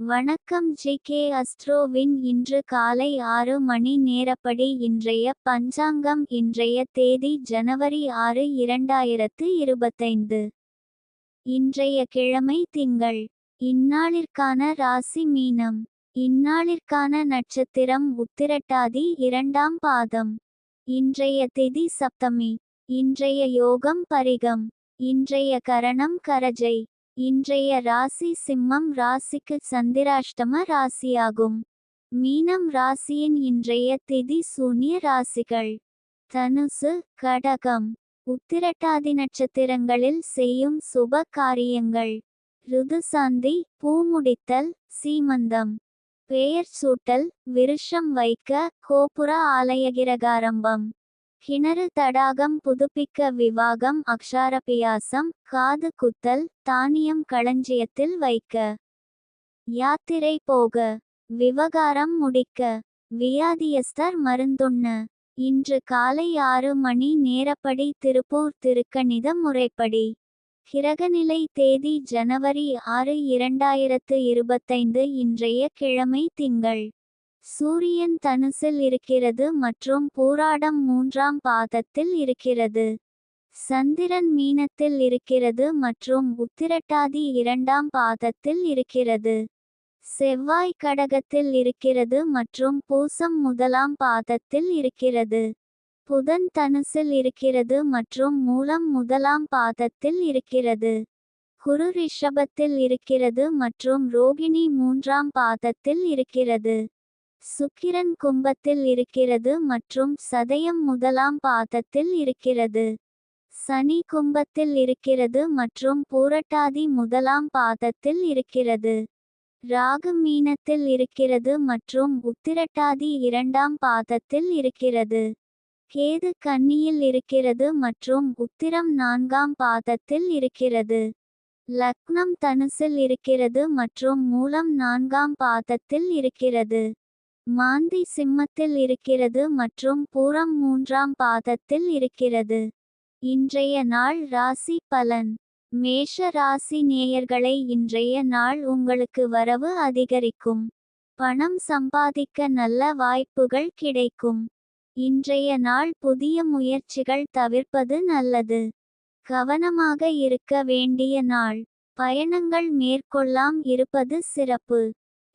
வணக்கம் G K அஸ்ட்ரோவின் இன்று காலை ஆறு மணி நேரப்படி இன்றைய பஞ்சாங்கம் இன்றைய தேதி ஜனவரி ஆறு இரண்டாயிரத்து இருபத்தைந்து. இன்றைய கிழமை திங்கள். இந்நாளிற்கான ராசி மீனம். இந்நாளிற்கான நட்சத்திரம் உத்திரட்டாதி இரண்டாம் பாதம். இன்றைய திதி சப்தமி. இன்றைய யோகம் பரிகம். இன்றைய கரணம் கரஜை. இன்றைய ராசி சிம்மம் ராசிக்கு சந்திராஷ்டம ராசியாகும். மீனம் ராசியின் இன்றைய திதி சூன்ய ராசிகள். தனுசு கடகம். உத்திரட்டாதி நட்சத்திரங்களில் செய்யும் சுப காரியங்கள். ருதுசாந்தி பூமுடித்தல் சீமந்தம். பெயர் சூட்டல் விருஷம் வைக்க கோபுர ஆலயகிரகாரம்பம். கிணறு தடாகம் புதுப்பிக்க விவாகம் அக்ஷாரபியாசம் காது குத்தல் தானியம் களஞ்சியத்தில் வைக்க. யாத்திரை போக. விவகாரம் முடிக்க. வியாதியஸ்தர் மருந்துண்ண. இன்று காலை ஆறு மணி நேரப்படி திருப்பூர் திருக்கணித முறைப்படி. கிரகநிலை தேதி ஜனவரி ஆறு இரண்டாயிரத்து இருபத்தைந்து இன்றைய கிழமை திங்கள். சூரியன் தனுசில் இருக்கிறது மற்றும் பூராடம் மூன்றாம் பாதத்தில் இருக்கிறது. சந்திரன் மீனத்தில் இருக்கிறது மற்றும் உத்திரட்டாதி இரண்டாம் பாதத்தில் இருக்கிறது. செவ்வாய் கடகத்தில் இருக்கிறது மற்றும் பூசம் முதலாம் பாதத்தில் இருக்கிறது. புதன் தனுசில் இருக்கிறது மற்றும் மூலம் முதலாம் பாதத்தில் இருக்கிறது. குரு ரிஷபத்தில் இருக்கிறது மற்றும் ரோகிணி மூன்றாம் பாதத்தில் இருக்கிறது. சுக்கிரன் கும்பத்தில் இருக்கிறது மற்றும் சதயம் முதலாம் பாதத்தில் இருக்கிறது. சனி கும்பத்தில் இருக்கிறது மற்றும் பூரட்டாதி முதலாம் பாதத்தில் இருக்கிறது. ராகு மீனத்தில் இருக்கிறது மற்றும் உத்திரட்டாதி இரண்டாம் பாதத்தில் இருக்கிறது. கேது கன்னியில் இருக்கிறது மற்றும் உத்திரம் நான்காம் பாதத்தில் இருக்கிறது. லக்னம் தனுசில் இருக்கிறது மற்றும் மூலம் நான்காம் பாதத்தில் இருக்கிறது. மாந்தி சிம்மத்தில் இருக்கிறது மற்றும் பூரம் மூன்றாம் பாதத்தில் இருக்கிறது. இன்றைய நாள் ராசி பலன். மேஷ ராசி நேயர்களை இன்றைய நாள் உங்களுக்கு வரவு அதிகரிக்கும். பணம் சம்பாதிக்க நல்ல வாய்ப்புகள் கிடைக்கும். இன்றைய நாள் புதிய முயற்சிகள் தவிர்ப்பது நல்லது. கவனமாக இருக்க வேண்டிய நாள். பயணங்கள் மேற்கொள்ளாம் இருப்பது சிறப்பு.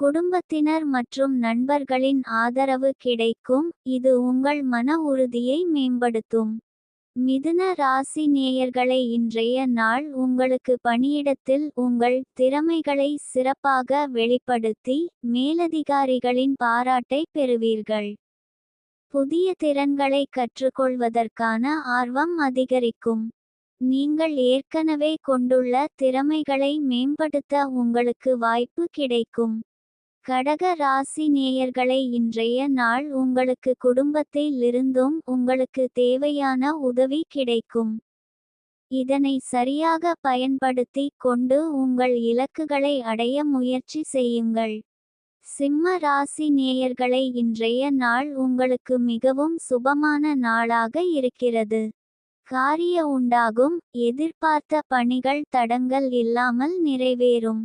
குடும்பத்தினர் மற்றும் நண்பர்களின் ஆதரவு கிடைக்கும். இது உங்கள் மன உறுதியை மேம்படுத்தும். மிதுன ராசி நேயர்களை இன்றைய நாள் உங்களுக்கு பணியிடத்தில் உங்கள் திறமைகளை சிறப்பாக வெளிப்படுத்தி மேலதிகாரிகளின் பாராட்டை பெறுவீர்கள். புதிய திறன்களை கற்றுக்கொள்வதற்கான ஆர்வம் அதிகரிக்கும். நீங்கள் ஏற்கனவே கொண்டுள்ள திறமைகளை மேம்படுத்த உங்களுக்கு வாய்ப்பு கிடைக்கும். கடக ராசி நேயர்களை இன்றைய நாள் உங்களுக்கு குடும்பத்தில் இருந்தும் உங்களுக்கு தேவையான உதவி கிடைக்கும். இதனை சரியாக பயன்படுத்தி கொண்டு உங்கள் இலக்குகளை அடைய முயற்சி செய்யுங்கள். சிம்ம ராசி நேயர்களை இன்றைய நாள் உங்களுக்கு மிகவும் சுபமான நாளாக இருக்கிறது. காரிய உண்டாகும் எதிர்பார்த்த பணிகள் தடங்கள் இல்லாமல் நிறைவேறும்.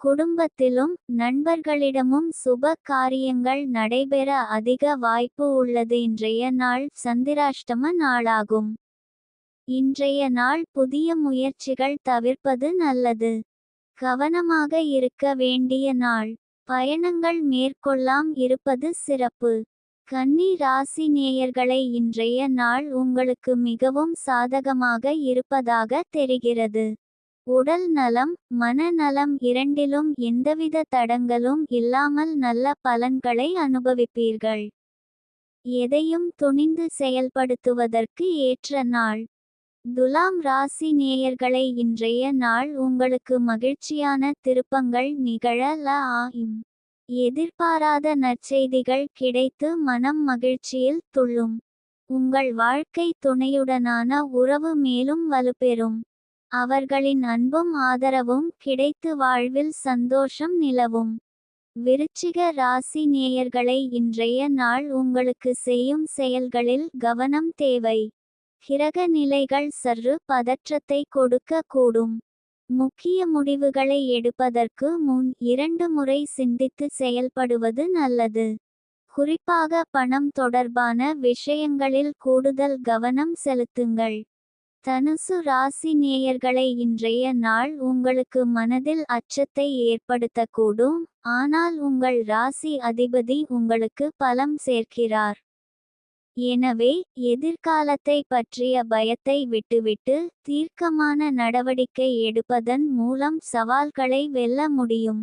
குடும்பத்திலும் நண்பர்களிடமும் சுப காரியங்கள் நடைபெற அதிக வாய்ப்பு உள்ளது. இன்றைய நாள் சந்திராஷ்டம நாளாகும். இன்றைய நாள் புதிய முயற்சிகள் தவிர்ப்பது நல்லது. கவனமாக இருக்க வேண்டிய நாள். பயணங்கள் மேற்கொள்ளாம் இருப்பது சிறப்பு. கன்னி ராசி நேயர்களை இன்றைய நாள் உங்களுக்கு மிகவும் சாதகமாக இருப்பதாக தெரிகிறது. உடல் நலம் மனநலம் இரண்டிலும் எந்தவித தடங்களும் இல்லாமல் நல்ல பலன்களை அனுபவிப்பீர்கள். எதையும் துணிந்து செயல்படுத்துவதற்கு ஏற்ற நாள். துலாம் ராசி நேயர்களை இன்றைய நாள் உங்களுக்கு மகிழ்ச்சியான திருப்பங்கள் நிகழல ஆயும் எதிர்பாராத நற்செய்திகள் கிடைத்து மனம் மகிழ்ச்சியில் துள்ளும். உங்கள் வாழ்க்கை துணையுடனான உறவு மேலும் வலுப்பெறும். அவர்களின் அன்பும் ஆதரவும் கிடைத்து வாழ்வில் சந்தோஷம் நிலவும். விருச்சிக ராசி நேயர்களை இன்றைய நாள் உங்களுக்கு செய்யும் செயல்களில் கவனம் தேவை. கிரக நிலைகள் சற்று பதற்றத்தை கொடுக்க கூடும். முக்கிய முடிவுகளை எடுப்பதற்கு முன் இரண்டு முறை சிந்தித்து செயல்படுவது நல்லது. குறிப்பாக பணம் தொடர்பான விஷயங்களில் கூடுதல் கவனம் செலுத்துங்கள். தனுசு ராசி நேயர்களை இன்றைய நாள் உங்களுக்கு மனதில் அச்சத்தை ஏற்படுத்தக்கூடும். ஆனால் உங்கள் ராசி அதிபதி உங்களுக்கு பலம் சேர்க்கிறார். எனவே எதிர்காலத்தை பற்றிய பயத்தை விட்டுவிட்டு தீர்க்கமான நடவடிக்கை எடுப்பதன் மூலம் சவால்களை வெல்ல முடியும்.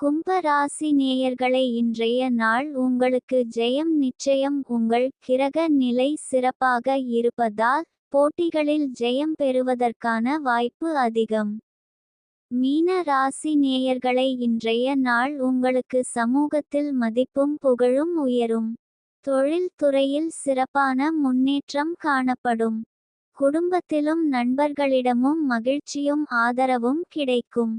கும்ப ராசி நேயர்களை இன்றைய நாள் உங்களுக்கு ஜெயம் நிச்சயம் உங்கள் கிரக நிலை சிறப்பாக இருப்பதால் போட்டிகளில் ஜெயம் பெறுவதற்கான வாய்ப்பு அதிகம். மீன ராசி நேயர்களை இன்றைய நாள் உங்களுக்கு சமூகத்தில் மதிப்பும் புகழும் உயரும். தொழில் துறையில் சிறப்பான முன்னேற்றம் காணப்படும். குடும்பத்திலும் நண்பர்களிடமும் மகிழ்ச்சியும் ஆதரவும் கிடைக்கும்.